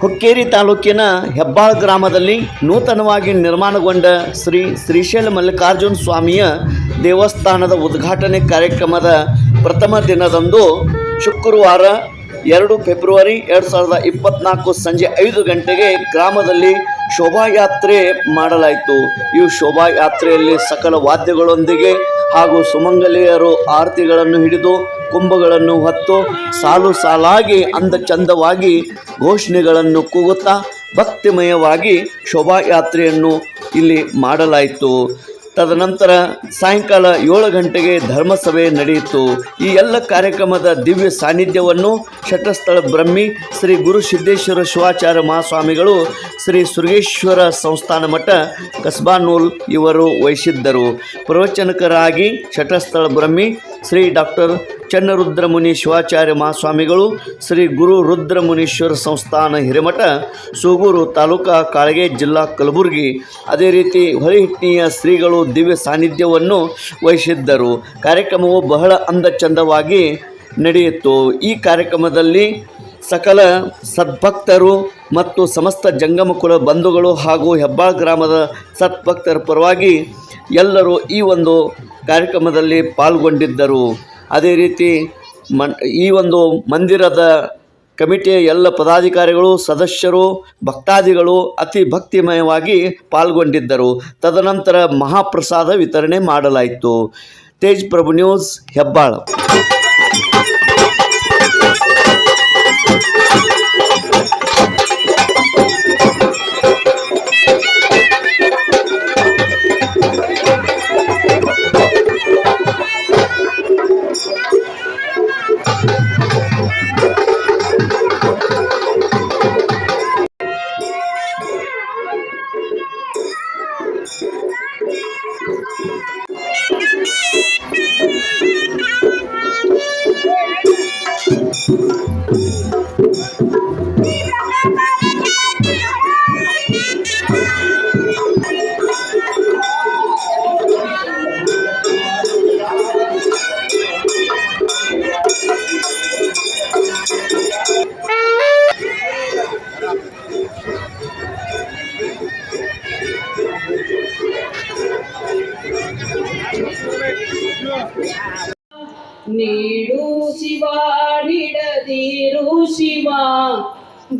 ಹುಕ್ಕೇರಿ ತಾಲೂಕಿನ ಹೆಬ್ಬಾಳ್ ಗ್ರಾಮದಲ್ಲಿ ನೂತನವಾಗಿ ನಿರ್ಮಾಣಗೊಂಡ ಶ್ರೀ ಶ್ರೀಶೈಲ ಮಲ್ಲಿಕಾರ್ಜುನ ಸ್ವಾಮಿಯ ದೇವಸ್ಥಾನದ ಉದ್ಘಾಟನೆ ಕಾರ್ಯಕ್ರಮದ ಪ್ರಥಮ ದಿನದಂದು ಶುಕ್ರವಾರ ಎರಡು ಫೆಬ್ರವರಿ ಎರಡು ಸಾವಿರದ ಇಪ್ಪತ್ನಾಲ್ಕು ಸಂಜೆ ಐದು ಗಂಟೆಗೆ ಗ್ರಾಮದಲ್ಲಿ ಶೋಭಾಯಾತ್ರೆ ಮಾಡಲಾಯಿತು. ಈ ಶೋಭಾಯಾತ್ರೆಯಲ್ಲಿ ಸಕಲ ವಾದ್ಯಗಳೊಂದಿಗೆ ಹಾಗೂ ಸುಮಂಗಲಿಯರು ಆರತಿಗಳನ್ನು ಹಿಡಿದು ಕುಂಭಗಳನ್ನು ಹೊತ್ತು ಸಾಲು ಸಾಲಾಗಿ ಅಂದ ಚಂದವಾಗಿ ಘೋಷಣೆಗಳನ್ನು ಕೂಗುತ್ತಾ ಭಕ್ತಿಮಯವಾಗಿ ಶೋಭಾಯಾತ್ರೆಯನ್ನು ಇಲ್ಲಿ ಮಾಡಲಾಯಿತು. ತದನಂತರ ಸಾಯಂಕಾಲ ಏಳು ಗಂಟೆಗೆ ಧರ್ಮಸಭೆ ನಡೆಯಿತು. ಈ ಎಲ್ಲ ಕಾರ್ಯಕ್ರಮದ ದಿವ್ಯ ಸಾನ್ನಿಧ್ಯವನ್ನು ಶಟಸ್ಥಳ ಬ್ರಹ್ಮಿ ಶ್ರೀ ಗುರು ಸಿದ್ದೇಶ್ವರ ಶಿವಾಚಾರ್ಯ ಮಹಾಸ್ವಾಮಿಗಳು ಶ್ರೀ ಸುರ್ಗೇಶ್ವರ ಸಂಸ್ಥಾನ ಮಠ ಕಸ್ಬಾನೂಲ್ ಇವರು ವಹಿಸಿದ್ದರು. ಪ್ರವಚನಕರಾಗಿ ಶಟಸ್ಥಳ ಬ್ರಹ್ಮಿ ಶ್ರೀ ಡಾಕ್ಟರ್ ಚನ್ನರುದ್ರಮುನಿ ಶಿವಾಚಾರ್ಯ ಮಹಾಸ್ವಾಮಿಗಳು, ಶ್ರೀ ಗುರು ರುದ್ರಮುನೀಶ್ವರ ಸಂಸ್ಥಾನ ಹಿರೇಮಠ, ಸೂಗೂರು ತಾಲೂಕಾ ಕಾಳಗೆ ಜಿಲ್ಲಾ ಕಲಬುರಗಿ. ಅದೇ ರೀತಿ ಹೊರಹಿಟ್ಟಿಯ ಶ್ರೀಗಳು ದಿವ್ಯ ಸಾನ್ನಿಧ್ಯವನ್ನು ವಹಿಸಿದ್ದರು. ಕಾರ್ಯಕ್ರಮವು ಬಹಳ ಅಂದ ಚಂದವಾಗಿ ನಡೆಯಿತು. ಈ ಕಾರ್ಯಕ್ರಮದಲ್ಲಿ ಸಕಲ ಸದ್ಭಕ್ತರು ಮತ್ತು ಸಮಸ್ತ ಜಂಗಮ ಕುಲ ಬಂಧುಗಳು ಹಾಗೂ ಹೆಬ್ಬಾಳ್ ಗ್ರಾಮದ ಸದ್ಭಕ್ತರ ಪರವಾಗಿ ಎಲ್ಲರೂ ಈ ಒಂದು ಕಾರ್ಯಕ್ರಮದಲ್ಲಿ ಪಾಲ್ಗೊಂಡಿದ್ದರು. ಅದೇ ರೀತಿ ಮನ್, ಈ ಒಂದು ಮಂದಿರದ ಕಮಿಟಿಯ ಎಲ್ಲ ಪದಾಧಿಕಾರಿಗಳು, ಸದಸ್ಯರು, ಭಕ್ತಾದಿಗಳು ಅತಿ ಭಕ್ತಿಮಯವಾಗಿ ಪಾಲ್ಗೊಂಡಿದ್ದರು. ತದನಂತರ ಮಹಾಪ್ರಸಾದ ವಿತರಣೆ ಮಾಡಲಾಯಿತು. ತೇಜ್ ಪ್ರಭು ನ್ಯೂಸ್, ಹೆಬ್ಬಾಳ.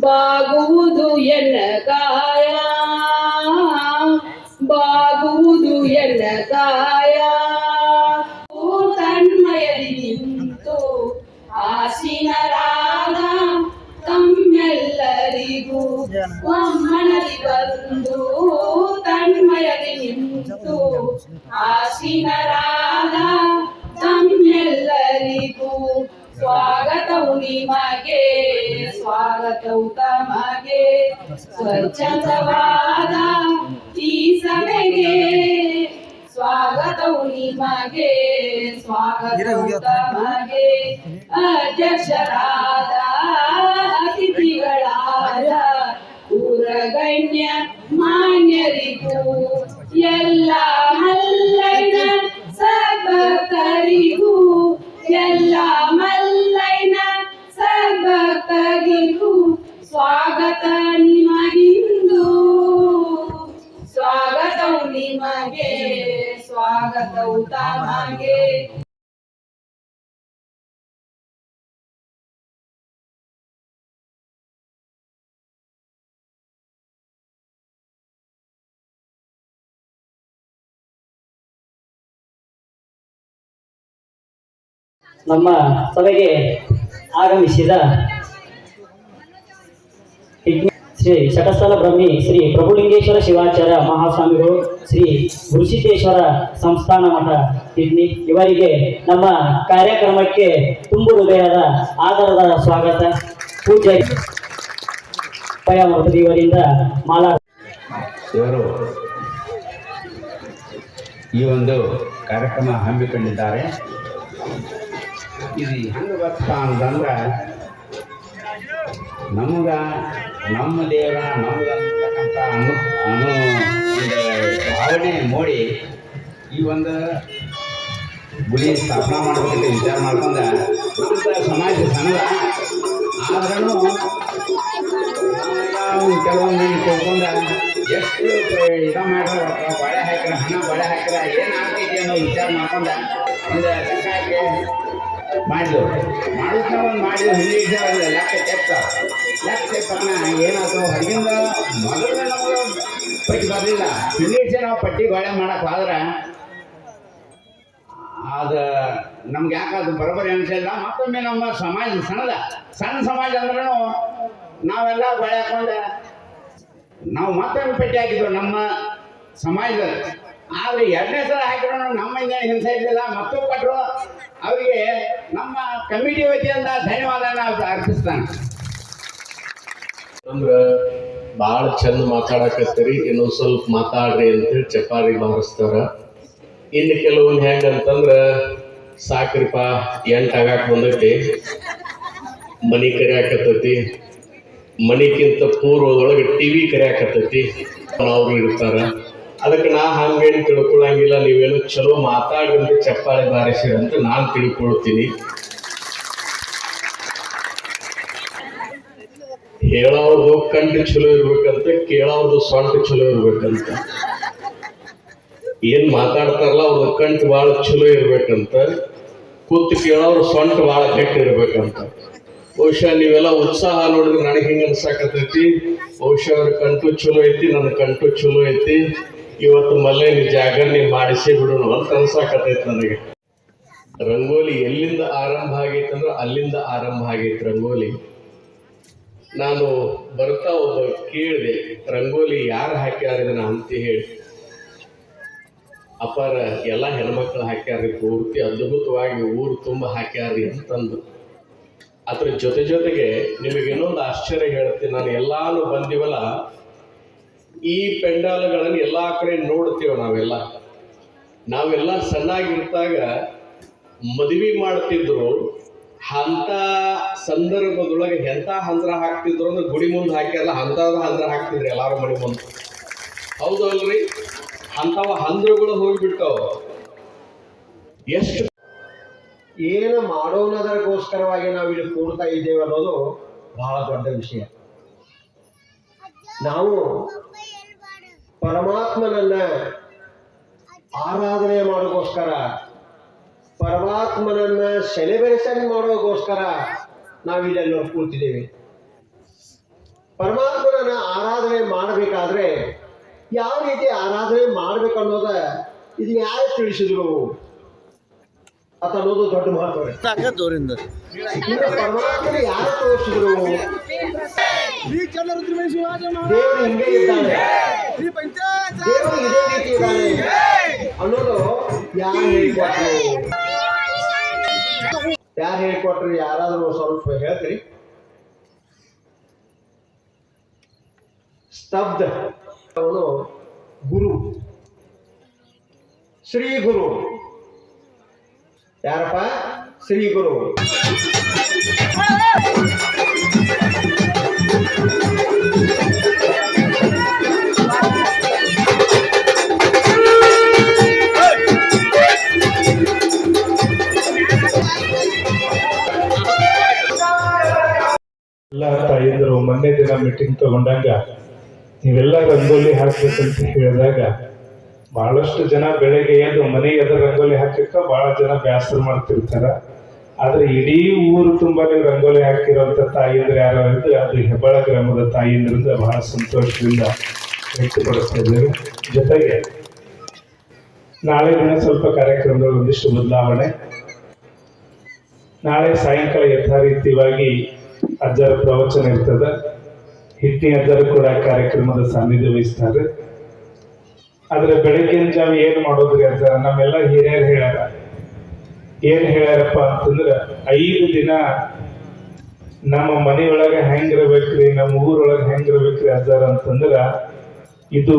ಬಾಗುವುದು ಎಲ್ಲ ಕಾಯ. ಬಾಗುವುದು ಎಲ್ಲ ಕಾಯ. ತನ್ಮಯದಿ ನಿಂತು ಆಸೀನರಾದ ತಮ್ಮೆಲ್ಲರಿಗೂ ಒಮ್ಮನದಿ ಬಂದು ತನ್ಮಯದಿ ನಿಂತು ಆಸೀನರಾದ ತಮ್ಮೆಲ್ಲರಿಗೂ ಸ್ವಾಗತವು ನಿಮಗೆ ಸ್ವಾಗತವು ತಮಗೆ ಸ್ವಚ್ಛಂದವಾದ ಈ ಸಭೆಗೆ ಸ್ವಾಗತವು ನಿಮಗೆ ಸ್ವಾಗತವು ತಮಗೆ ಅಧ್ಯಕ್ಷರಾದ ಅತಿಥಿಗಳಾದ ಪೂರಗಣ್ಯ ಮಾನ್ಯರಿಗೂ ಎಲ್ಲ ಮಲ್ಲಯ್ಯನ ತಮಗೆ ನಮ್ಮ ಸಭೆಗೆ ಆಗಮಿಸಿದ ಶ್ರೀ ಶಟಸ್ಥಲ ಬ್ರಹ್ಮಿ ಶ್ರೀ ಪ್ರಭುಲಿಂಗೇಶ್ವರ ಶಿವಾಚಾರ್ಯ ಮಹಾಸ್ವಾಮಿಗಳು, ಶ್ರೀ ಋಷಿಕೇಶ್ವರ ಸಂಸ್ಥಾನ ಮಠ ಕಿಡ್ನಿ ಇವರಿಗೆ ನಮ್ಮ ಕಾರ್ಯಕ್ರಮಕ್ಕೆ ತುಂಬು ಹೃದಯದ ಆಧಾರದ ಸ್ವಾಗತ. ಪೂಜೆ ಇವರಿಂದ ಮಾಲಾ ಇವರು ಈ ಒಂದು ಕಾರ್ಯಕ್ರಮ ಹಮ್ಮಿಕೊಂಡಿದ್ದಾರೆ. ಇದು ಹೆಂಗೆ ಬರ್ತಾ ಅಂತಂದ್ರೆ ನಮ್ಗೆ ನಮ್ಮ ದೇವರ ನಮಗಂತಕ್ಕಂಥ ಅನು ಭಾವನೆ ಮೂಡಿ ಈ ಒಂದು ಗುಡಿ ಸ್ಥಾಪನೆ ಮಾಡಬೇಕಂತ ವಿಚಾರ ಮಾಡ್ಕೊಂಡ ಸಮಾಜ ಸಣ್ಣದ ಆದ್ರೂ ಕೆಲವೊಂದು ಕೇಳ್ಕೊಂಡ ಎಷ್ಟು ಇದ ಮಾಡ್ರ ಬಳೆ ಹಾಕ್ರ ಹಣ, ಬಳೆ ಹಾಕ್ರ ಏನು ಆಗ್ತೈತಿ ಅನ್ನೋ ವಿಚಾರ ಮಾಡ್ಕೊಂಡ ಒಂದು ಲೆಕ್ಕ ಮಾಡಿದ್ರು. ಮಾಡಿದ್ನ ಒಂದು ಮಾಡಿ ಹಿಂದೆ ಇದ್ದ ಲೆಕ್ಕ ತೆಪ್ಪ ಲೆಕ್ಕ ತೆಪ್ಪನ ಏನಾಯ್ತು? ಹೊರಗಿಂದ ಮೊದಲು ನಮಗೆ ಪಟ್ಟಿ ಬರಲಿಲ್ಲ. ಹಿಂದೆ ನಾವು ಪಟ್ಟಿ ಗೋಳೆ ಮಾಡಕ್ಕೆ ಹೋದ್ರೆ, ಅದು ನಮ್ಗೆ ಯಾಕೆ ಅದು ಬರೋಬ್ಬರಿ ಅನಿಸಿಲ್ಲ. ಮತ್ತೊಮ್ಮೆ ನಮ್ಮ ಸಮಾಜ ಸಣ್ಣದ. ಸಣ್ಣ ಸಮಾಜ ಅಂದ್ರೂ ನಾವೆಲ್ಲ ಬಳೆ ಹಾಕೊಂಡೆ ನಾವು ಮತ್ತೊಮ್ಮೆ ಪಟ್ಟಿ ಹಾಕಿದ್ವು ನಮ್ಮ ಸಮಾಜದಲ್ಲಿ. ಆದರೆ ಎರಡನೇ ಸಲ ಹಾಕಿದ್ರು ನಮ್ಮಿಂದ ಹಿಂಸೆ ಇರಲಿಲ್ಲ. ಮತ್ತು ಕೊಟ್ಟರು ಅವರಿಗೆ ನಮ್ಮ ಕಮಿಟಿ ವತಿಯಿಂದ ಧನ್ಯವಾದ ಅರ್ಪಿಸ್ತಾನೆ. ಬಹಳ ಭಾಳ ಚಂದ ಮಾತಾಡಕತ್ತೀರಿ, ಇನ್ನೊಂದ್ ಸ್ವಲ್ಪ ಮಾತಾಡ್ರಿ ಅಂತೇಳಿ ಚಪಾರಿ ಬಾರಿಸ್ತಾರ. ಇನ್ನು ಕೆಲವೊಂದು ಹೆಂಗಂತಂದ್ರ, ಸಾಕ್ರಿಪ, ಎಂಟ್ ಆಗಾಕ್ ಬಂದೈತಿ. ಮನಿ ಕರಿಯಾಕತ್ತೈತಿ. ಮನಿಕ್ಕಿಂತ ಪೂರ್ವದೊಳಗೆ ಟಿವಿ ಕರಿಯಾಕತ್ತೈತಿ. ಅವ್ರು ಇರ್ತಾರ. ಅದಕ್ಕೆ ನಾ ಹಂಗೇನು ತಿಳ್ಕೊಳ್ಳಂಗಿಲ್ಲ ನೀವೇನು ಚಲೋ ಮಾತಾಡಿದ್ರೆ ಚಪ್ಪಾಳೆ ಬಾರಿಸಿ ಅಂತ ನಾನು ತಿಳ್ಕೊಳ್ತೀನಿ. ಹೇಳೋರ್ದು ಕಂಡು ಚಲೋ ಇರ್ಬೇಕಂತ, ಕೇಳೋರ್ದು ಸೊಂಟ ಚಲೋ ಇರ್ಬೇಕಂತ. ಏನ್ ಮಾತಾಡ್ತಾರಲ್ಲ ಅವ್ರದ್ದು ಕಂಠ ಭಾಳ ಚಲೋ ಇರ್ಬೇಕಂತ, ಕೂತು ಕೇಳೋರು ಸೊಂಟ ಭಾಳ ಗಟ್ಟಿ ಇರ್ಬೇಕಂತ. ಬಹುಶಃ ನೀವೆಲ್ಲ ಉತ್ಸಾಹ ನೋಡಿದ್ರೆ ನನಗೆ ಹಿಂಗೆ ಅನ್ಸಾಕತ್ತೈತಿ. ಬಹುಶಃ ಅವ್ರ ಕಂಠು ಚಲೋ ಐತಿ, ನನ್ನ ಕಂಠು ಚಲೋ ಐತಿ. ಇವತ್ತು ಮಲ್ಲೇಲಿ ಜಾಗರಣೆ ಮಾಡಿಸಿ ಬಿಡೋಣ ಅಂತ ಅನ್ಸಾಕತ್ತೈತಿ ನನಗೆ. ರಂಗೋಲಿ ಎಲ್ಲಿಂದ ಆರಂಭ ಆಗೈತೆ ಅಂದ್ರೆ ಅಲ್ಲಿಂದ ಆರಂಭ ಆಗೈತೆ ರಂಗೋಲಿ. ನಾನು ಬರ್ತಾ ಒಬ್ಬ ಕೇಳಿದೆ, ರಂಗೋಲಿ ಯಾರು ಹಾಕ್ಯಾರ ಅಂತ ಹೇಳಿ. ಅಪಾರ ಎಲ್ಲ ಹೆಣ್ಮಕ್ಳು ಹಾಕ್ಯಾರ್ರಿ, ಪೂರ್ತಿ ಅದ್ಭುತವಾಗಿ ಊರು ತುಂಬ ಹಾಕ್ಯಾರ್ರಿ ಅಂತಂದು. ಅದ್ರ ಜೊತೆ ಜೊತೆಗೆ ನಿಮಗೆ ಇನ್ನೊಂದು ಆಶ್ಚರ್ಯ ಹೇಳ್ತೀನಿ. ನಾನು ಎಲ್ಲಾನು ಬಂದಿವಲ್ಲ ಈ ಪೆಂಡಾಲ್ಗಳನ್ನು ಎಲ್ಲ ಕಡೆ ನೋಡ್ತೀವಿ ನಾವೆಲ್ಲ. ನಾವೆಲ್ಲ ಸಣ್ಣಾಗಿರ್ತಾಗ ಮದುವೆ ಮಾಡ್ತಿದ್ರು ಅಂತ ಸಂದರ್ಭದೊಳಗೆ ಎಂಥ ಹಂದ್ರ ಹಾಕ್ತಿದ್ರು ಅಂದ್ರೆ ಗುಡಿ ಮುಂದೆ ಹಾಕ್ಯಾರಲ್ಲ ಅಂಥದ ಹಂದ್ರ ಹಾಕ್ತಿದ್ರು ಎಲ್ಲಾರು ಮನೆ ಮುಂದೆ. ಹೌದು ಅಲ್ರಿ? ಅಂಥವ ಹಂದ್ರಗಳು ಹೋಗಿಬಿಟ್ಟವ. ಎಷ್ಟು ಏನು ಮಾಡೋಣದಕ್ಕೋಸ್ಕರವಾಗಿ ನಾವು ಇಲ್ಲಿ ಕೂಡ್ತಾ ಇದ್ದೇವೆ ಅನ್ನೋದು ಬಹಳ ದೊಡ್ಡ ವಿಷಯ. ನಾವು ಪರಮಾತ್ಮನನ್ನ ಆರಾಧನೆ ಮಾಡೋಕ್ಕೋಸ್ಕರ ಪರಮಾತ್ಮನನ್ನ ಸೆಲೆಬ್ರೇಷನ್ ಮಾಡೋಕ್ಕೋಸ್ಕರ ನಾವಿಲ್ಲೆಲ್ಲ ಕೂತಿದ್ದೇವೆ. ಪರಮಾತ್ಮನನ್ನ ಆರಾಧನೆ ಮಾಡಬೇಕಾದ್ರೆ ಯಾವ ರೀತಿ ಆರಾಧನೆ ಮಾಡ್ಬೇಕು ಅನ್ನೋದ ಇದು ಯಾರು ತಿಳಿಸಿದ್ರು ಅಂತ ಅನ್ನೋದು ದೊಡ್ಡ ಮಹತ್ವ ಪರಮಾತ್ಮನ ಯಾರು ಇನ್ನು ಪರಮಾತ್ಮನ ಯಾರು ತೋರಿಸಿದ್ರು ದೇವರು ಹಿಂಗೆ ಇದ್ದಾನೆ ದೇವರು ಇದೇ ರೀತಿ ಇದ್ದಾನೆ ಅನ್ನೋದು ಯಾರು ಹೇಳಿಕೊಟ್ರು ಯಾರು ಹೇಳಿಕೊಟ್ರು ಯಾರಾದ್ರೂ ಸ್ವಲ್ಪ ಹೇಳ್ತೀರಿ ಸ್ತಬ್ಧ ಅವನು ಗುರು ಶ್ರೀ ಗುರು ಯಾರಪ್ಪ ಶ್ರೀ ಗುರು ಎಲ್ಲ ತಾಯಂದರು ಮೊನ್ನೆ ದಿನ ಮೀಟಿಂಗ್ ತಗೊಂಡಾಗ ನೀವೆಲ್ಲ ರಂಗೋಲಿ ಹಾಕ್ಬೇಕಂತ ಹೇಳಿದಾಗ ಬಹಳಷ್ಟು ಜನ ಬೆಳಗ್ಗೆ ಎದ್ದು ಮನೆಗೆ ಎದ್ರ ರಂಗೋಲಿ ಹಾಕಕ್ಕ ಬಹಳ ಜನ ಬೇಸರ ಮಾಡ್ತಿರ್ತಾರ. ಆದ್ರೆ ಇಡೀ ಊರು ತುಂಬಾನೇ ರಂಗೋಲಿ ಹಾಕಿರುವಂತ ತಾಯಿಯಂದ್ರೆ ಯಾರು ಅಂದ್ರೆ ಅದು ಹೆಬ್ಬಾಳ ಗ್ರಾಮದ ತಾಯಿಯಂದ್ರಿಂದ ಬಹಳ ಸಂತೋಷದಿಂದ ವ್ಯಕ್ತಪಡಿಸ್ತಾ ಇದ್ದೇವೆ. ಜೊತೆಗೆ ನಾಳೆ ದಿನ ಸ್ವಲ್ಪ ಕಾರ್ಯಕ್ರಮದಲ್ಲಿ ಒಂದಿಷ್ಟು ಬದಲಾವಣೆ. ನಾಳೆ ಸಾಯಂಕಾಲ ಯಥಾರೀತಿಯಾಗಿ ಅಜ್ಜರ ಪ್ರವಚನ ಇರ್ತದೆ. ಹಿಟ್ಟಿ ಅಜ್ಜರು ಕೂಡ ಕಾರ್ಯಕ್ರಮದ ಸಾನ್ನಿಧ್ಯ ವಹಿಸ್ತಾರೆ. ಆದ್ರೆ ಬೆಳಗ್ಗಿನ ಜಾವ ಏನು ಮಾಡೋದ್ರಿ ಅಜ್ಜ ನಮ್ಮೆಲ್ಲ ಹಿರಿಯರು ಹೇಳ್ಯಾರ ಏನ್ ಹೇಳ್ಯಾರಪ್ಪ ಅಂತಂದ್ರ ಐದು ದಿನ ನಮ್ಮ ಮನೆಯೊಳಗೆ ಹೆಂಗಿರ್ಬೇಕ್ರಿ, ನಮ್ಮ ಊರೊಳಗೆ ಹೆಂಗಿರ್ಬೇಕ್ರಿ ಅದಾರ ಅಂತಂದ್ರ ಇದು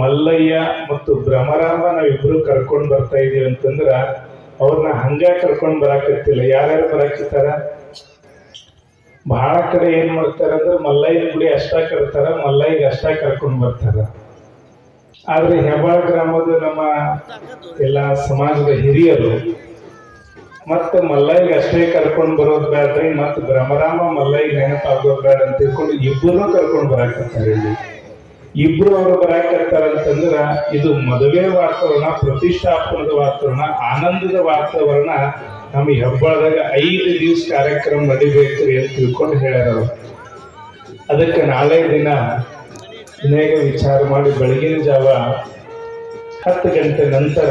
ಮಲ್ಲಯ್ಯ ಮತ್ತು ಭ್ರಮರಾಮ ನಾವಿಬ್ರು ಕರ್ಕೊಂಡು ಬರ್ತಾ ಇದೀವಿ ಅಂತಂದ್ರ ಅವ್ರನ್ನ ಹಂಗ ಕರ್ಕೊಂಡು ಬರಾಕತ್ತಿಲ್ಲ. ಯಾರ್ಯಾರು ಬರಾಕತ್ತಾರ? ಬಹಳ ಕಡೆ ಏನ್ ಮಾಡ್ತಾರ ಅಂದ್ರೆ ಮಲ್ಲಯ್ಯನ ಗುಡಿ ಅಷ್ಟ ಕರ್ತಾರ, ಮಲ್ಲಯ್ಯಗೆ ಅಷ್ಟ ಕರ್ಕೊಂಡು ಬರ್ತಾರ. ಆದ್ರೆ ಹೆಬ್ಬಾಳ ಗ್ರಾಮದ ನಮ್ಮ ಎಲ್ಲ ಸಮಾಜದ ಹಿರಿಯರು ಮತ್ತ ಮಲ್ಲಯ್ಯಗೆ ಅಷ್ಟೇ ಕರ್ಕೊಂಡ್ ಬರೋದ್ ಬೇಡ್ರಿ ಬ್ರಹ್ಮರಾಮ ಭ್ರಮರಾಮ ಮಲ್ಲಯ್ಯ ನೆನಪಾಗೋದು ಬೇಡ ಅಂತ ತಿಳ್ಕೊಂಡು ಇಬ್ಬರು ಕರ್ಕೊಂಡು ಬರಾಕತ್ತಾರೆ ಇಲ್ಲಿ. ಇಬ್ರು ಅವರು ಅಂತಂದ್ರ ಇದು ಮದುವೆ ವಾತಾವರಣ, ಪ್ರತಿಷ್ಠಾಪನದ ವಾತಾವರಣ, ಆನಂದದ ವಾತಾವರಣ ನಮ್ಮ ಹೆಬ್ಬಾಳದಾಗ ಐದು ದಿವಸ ಕಾರ್ಯಕ್ರಮ ನಡಿಬೇಕ್ರಿ ಅಂತ ತಿಳ್ಕೊಂಡು ಹೇಳ್ಯಾರ ಅದಕ್ಕೆ ನಾಳೆ ದಿನ ವಿಚಾರ ಮಾಡಿ ಬೆಳಗಿನ ಜಾವ ಹತ್ತು ಗಂಟೆ ನಂತರ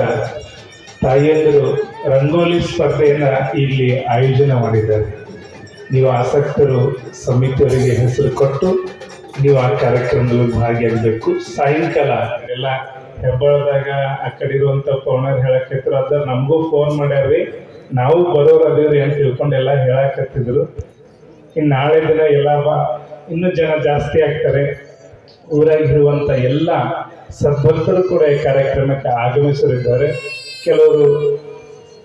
ತಾಯಿಯಂದರು ರಂಗೋಲಿ ಸ್ಪರ್ಧೆಯನ್ನು ಇಲ್ಲಿ ಆಯೋಜನೆ ಮಾಡಿದ್ದಾರೆ. ನೀವು ಆಸಕ್ತರು ಸಮಿತಿಯವರಿಗೆ ಹೆಸರು ಕೊಟ್ಟು ನೀವು ಆ ಕಾರ್ಯಕ್ರಮದಲ್ಲಿ ಭಾಗಿಯಾಗಬೇಕು. ಸಾಯಂಕಾಲ ಎಲ್ಲ ಹೆಬ್ಬಳದಾಗ ಆ ಕಡೆ ಇರುವಂಥ ಪೌಣರ್ ಹೇಳಕತ್ತಿದ್ರು ಅದ, ನಮಗೂ ಫೋನ್ ಮಾಡ್ಯಾರ್ರಿ. ನಾವು ಬರೋರು ಅದೇವ್ರಿ ಅಂತ ತಿಳ್ಕೊಂಡು ಎಲ್ಲ ಹೇಳಕತ್ತಿದ್ರು ಇನ್ನು ನಾಳೆ ದಿನ ಎಲ್ಲ ಇನ್ನೂ ಜನ ಜಾಸ್ತಿ ಆಗ್ತಾರೆ. ಊರಾಗಿರುವಂತ ಎಲ್ಲ ಸದ್ಭಕ್ತರು ಕೂಡ ಈ ಕಾರ್ಯಕ್ರಮಕ್ಕೆ ಆಗಮಿಸಲಿದ್ದಾರೆ ಕೆಲವರು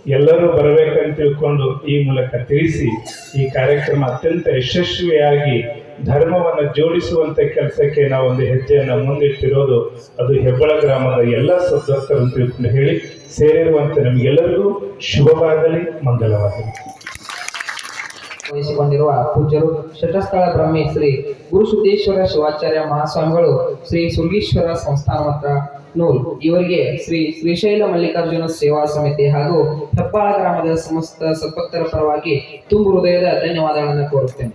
ಎಲ್ಲರೂ ಬರಬೇಕಂತ ತಿಳ್ಕೊಂಡು ಈ ಮೂಲಕ ತಿಳಿಸಿ ಈ ಕಾರ್ಯಕ್ರಮ ಅತ್ಯಂತ ಯಶಸ್ವಿಯಾಗಿ ಧರ್ಮವನ್ನು ಜೋಡಿಸುವಂತ ಕೆಲಸಕ್ಕೆ ನಾವು ಒಂದು ಹೆಜ್ಜೆಯನ್ನು ಮುಂದಿಟ್ಟಿರೋದು ಅದು ಹೆಬ್ಬಳ ಗ್ರಾಮದ ಎಲ್ಲ ಸದಸ್ಯರು ತಿಳ್ಕೊಂಡು ಹೇಳಿ ಸೇರಿರುವಂತೆ ನಮಗೆಲ್ಲರಿಗೂ ಶುಭವಾಗಲಿ ಮಂಗಲವಾಗಲಿ ವಹಿಸಿಕೊಂಡಿರುವ ಪೂಜ್ಯರು ಶಟಸ್ಥಳ ಬ್ರಹ್ಮಿ ಶ್ರೀ ಗುರುಸುದ್ದೇಶ್ವರ ಶಿವಾಚಾರ್ಯ ಮಹಾಸ್ವಾಮಿಗಳು ಶ್ರೀ ಸುರ್ಗೀಶ್ವರ ಸಂಸ್ಥಾನ ಮಠ ನೂಲ್. ಇವರಿಗೆ ಶ್ರೀ ಶ್ರೀಶೈಲ ಮಲ್ಲಿಕಾರ್ಜುನ ಸೇವಾ ಸಮಿತಿ ಹಾಗೂ ಹೆಬ್ಬಾಳ ಗ್ರಾಮದ ಸಮಸ್ತ ಸದ್ಭಕ್ತರ ಪರವಾಗಿ ತುಂಬು ಹೃದಯದ ಧನ್ಯವಾದಗಳನ್ನು ಕೋರುತ್ತೇನೆ.